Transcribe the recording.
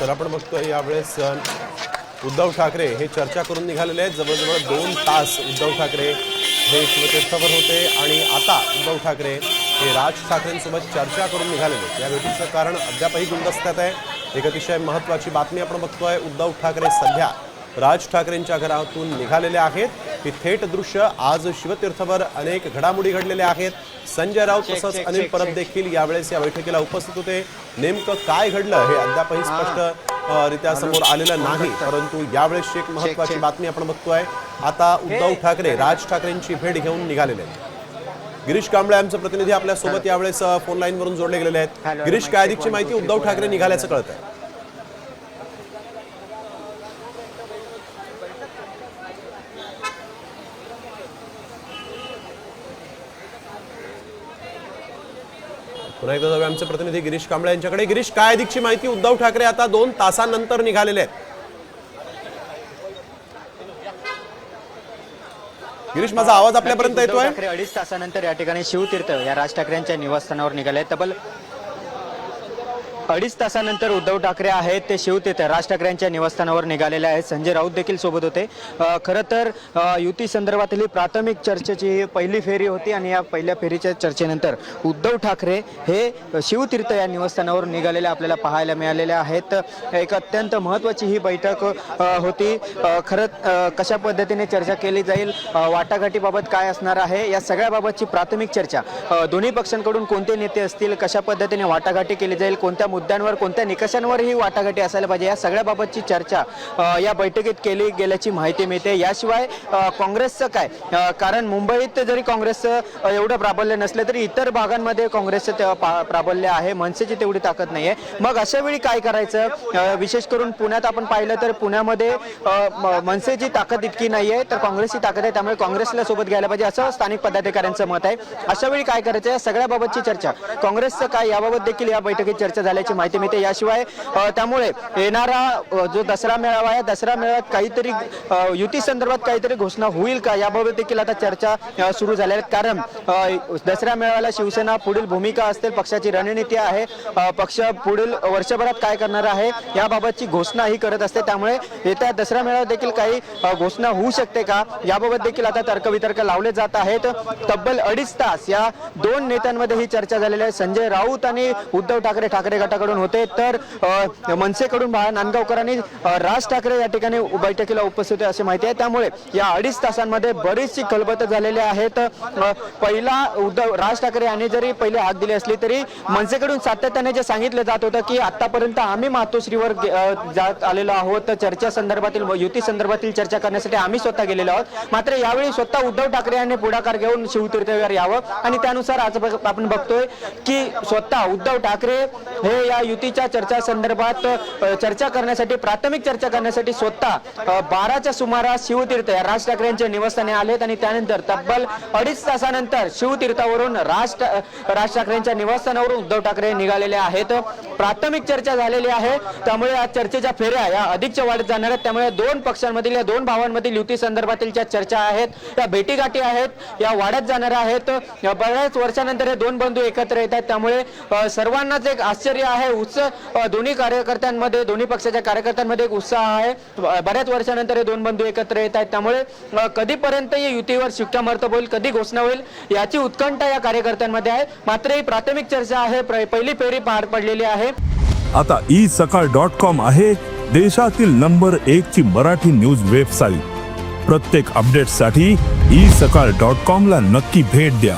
तर आपण बघतोय यावेळेस उद्धव ठाकरे हे चर्चा करून निघालेले आहेत. जवळजवळ दोन तास उद्धव ठाकरे हे शिवतीर्थावर होते आणि आता उद्धव ठाकरे हे राज ठाकरेंसोबत चर्चा करून निघालेले आहेत. या भेटीचं कारण अद्यापही गुलदस्त्यात आहे. एक अतिशय महत्त्वाची बातमी आपण बघतोय. उद्धव ठाकरे सध्या राज ठाकरेंच्या घरातून निघालेले आहेत. ही थेट दृश्य आज शिवतीर्थवर अनेक घडामोडी घडलेल्या आहेत. संजय राऊत तसंच अनिल परब देखील यावेळेस या बैठकीला उपस्थित होते. नेमकं काय घडलं हे अद्यापही स्पष्ट रित्या समोर आलेलं नाही. परंतु यावेळेस एक महत्वाची बातमी आपण बघतोय. आता उद्धव ठाकरे राज ठाकरेंची भेट घेऊन निघालेले आहेत. गिरीश कांबळे आमचे प्रतिनिधी आपल्यासोबत यावेळेस फोन लाईन वरून जोडले गेलेले आहेत. गिरीश काय अधिकची माहिती उद्धव ठाकरे निघाल्याचं कळत आहे पुन्हा एकदा जाऊया आमचे प्रतिनिधी गिरीश कांबळे यांच्याकडे. गिरीश काय अधिकची माहिती? उद्धव ठाकरे आता दोन तासानंतर निघालेले आहेत. गिरीश माझा आवाज आपल्यापर्यंत येतोय? ठाकरे अडीच तासानंतर या ठिकाणी शिवतीर्थ या राज ठाकरेंच्या निवासस्थानावर निघाले. तब्बल अडीच तासानंतर उद्धव ठाकरे आहेत ते शिवतीर्थ राज ठाकरेंच्या निवासस्थानावर निघालेले आहेत. संजय राऊत देखील सोबत होते. खरं तर युती संदर्भातली ही प्राथमिक चर्चेची ही पहिली फेरी होती आणि या पहिल्या फेरीच्या चर्चेनंतर उद्धव ठाकरे हे शिवतीर्थ या निवासस्थानावर निघालेले आपल्याला पाहायला मिळालेले आहेत. एक अत्यंत महत्त्वाची ही बैठक होती. खरं कशा पद्धतीने चर्चा केली जाईल वाटाघाटीबाबत काय असणार आहे या सगळ्याबाबतची प्राथमिक चर्चा. दोन्ही पक्षांकडून कोणते नेते असतील कशा पद्धतीने वाटाघाटी केली जाईल कोणत्या मुद्द्यांवर कोणत्या निकषांवर ही वाटाघाटी असायला पाहिजे या सगळ्याबाबतची चर्चा या बैठकीत केली गेल्याची माहिती मिळते. याशिवाय काँग्रेसचं काय? कारण मुंबईत जरी काँग्रेसचं एवढं प्राबल्य नसलं तरी इतर भागांमध्ये काँग्रेसचं प्राबल्य आहे. मनसेची तेवढी ताकद नाही आहे मग अशा वेळी काय करायचं? विशेष करून पुण्यात आपण पाहिलं तर पुण्यामध्ये मनसेची ताकद इतकी नाही आहे तर काँग्रेसची ताकद आहे. त्यामुळे काँग्रेसला सोबत घ्यायला पाहिजे असं स्थानिक पदाधिकाऱ्यांचं मत आहे. अशा वेळी काय करायचं? या सगळ्याबाबतची चर्चा. काँग्रेसचं काय? याबाबत देखील या बैठकीत चर्चा झाल्याची माहिती मिळते. याशिवाय त्यामुळे येणारा जो दसरा मेळावा आहे दसरा मेळाव्यात काहीतरी युती संदर्भात काहीतरी घोषणा होईल का? याबाबत देखील आता चर्चा सुरू झाल्या आहेत कारण दसरा मेळाव्याला शिवसेना पुढील भूमिका असते पक्षाची रणनीती आहे. पक्ष पुढील वर्षभरात काय करणार आहे याबाबतची घोषणा ही करत असते. त्यामुळे येत्या दसरा मेळाव्यात देखील काही घोषणा होऊ शकते का? याबाबत देखील आता तर्कवितर्क लावले जात आहेत. तब्बल अडीच तास या दोन नेत्यांमध्ये ही चर्चा झालेली आहे. संजय राऊत आणि उद्धव ठाकरे ठाकरे गटाकडून होते. तर मनसेकडून बाळा नांदगावकरांनी आणि राज ठाकरे या ठिकाणी बैठकीला उपस्थित होते माहिती आहे. त्यामुळे या अडीच तासांमध्ये बरीचशी खलबत झालेली आहेत. पहिला उद्धव राज ठाकरे यांनी जरी पहिले हाक दिली असली तरी मनसेकडून सातत्याने जे सांगितलं जात होतं की आतापर्यंत आम्ही मातोश्रीवर जात आलेलो आहोत. तर चर्चा संदर्भातील युती संदर्भातील चर्चा करण्यासाठी आम्ही स्वतः गेलेलो आहोत. मात्र यावेळी स्वतः उद्धव ठाकरे यांनी पुढाकार घेऊन शिवतीर्थ यावं. आणि त्यानुसार आज आपण बघतोय की स्वतः उद्धव ठाकरे हे या युतीच्या चर्चा संदर्भात चर्चा करण्यासाठी प्राथमिक चर्चा करण्यासाठी स्वतः बाराच्या सुमारास शिवतीर्थ या राज ठाकरे यांच्या निवासस्थानी आलेत आणि त्यानंतर तब्बल अडीच तासानंतर शिवतीर्थावरून राज राज राज ठाकरेंच्या निवासस्थानावरून उद्धव ठाकरे निघालेले आहेत. प्राथमिक चर्चा झालेली आहे. त्यामुळे या चर्चेच्या फेऱ्या या अधिकच्या वाढत जाणार आहेत. त्यामुळे दोन पक्षांमधील या दोन भावांमधील युती संदर्भातील ज्या चर्चा आहेत या भेटीगाठी आहेत या वाढत जाणाऱ्या आहेत. बऱ्याच वर्षानंतर हे दोन बंधू एकत्र येत आहेत. त्यामुळे सर्वांनाच एक आश्चर्य आहे. उत्साह दोन्ही कार्यकर्त्यांमध्ये दोन्ही पक्षाच्या कार्यकर्त्यांमध्ये एक उत्साह आहे. बऱ्याच वर्षानंतर हे दोन बंधू एकत्र येत आहेत. त्यामुळे कधीपर्यंत या युतीवर शिक्कामोर्तब होईल कधी घोषणा होईल याची उत्कंठा या कार्यकर्त्यांमध्ये आहे. मात्र ही प्राथमिक चर्चा आहे. पहिली फेरी पार पडलेली आहे. आता ई सकाळ डॉट कॉम आहे. देशातील नंबर एक ची मराठी न्यूज वेबसाईट. प्रत्येक अपडेटसाठी ई सकाळ डॉट कॉम ला नक्की भेट द्या.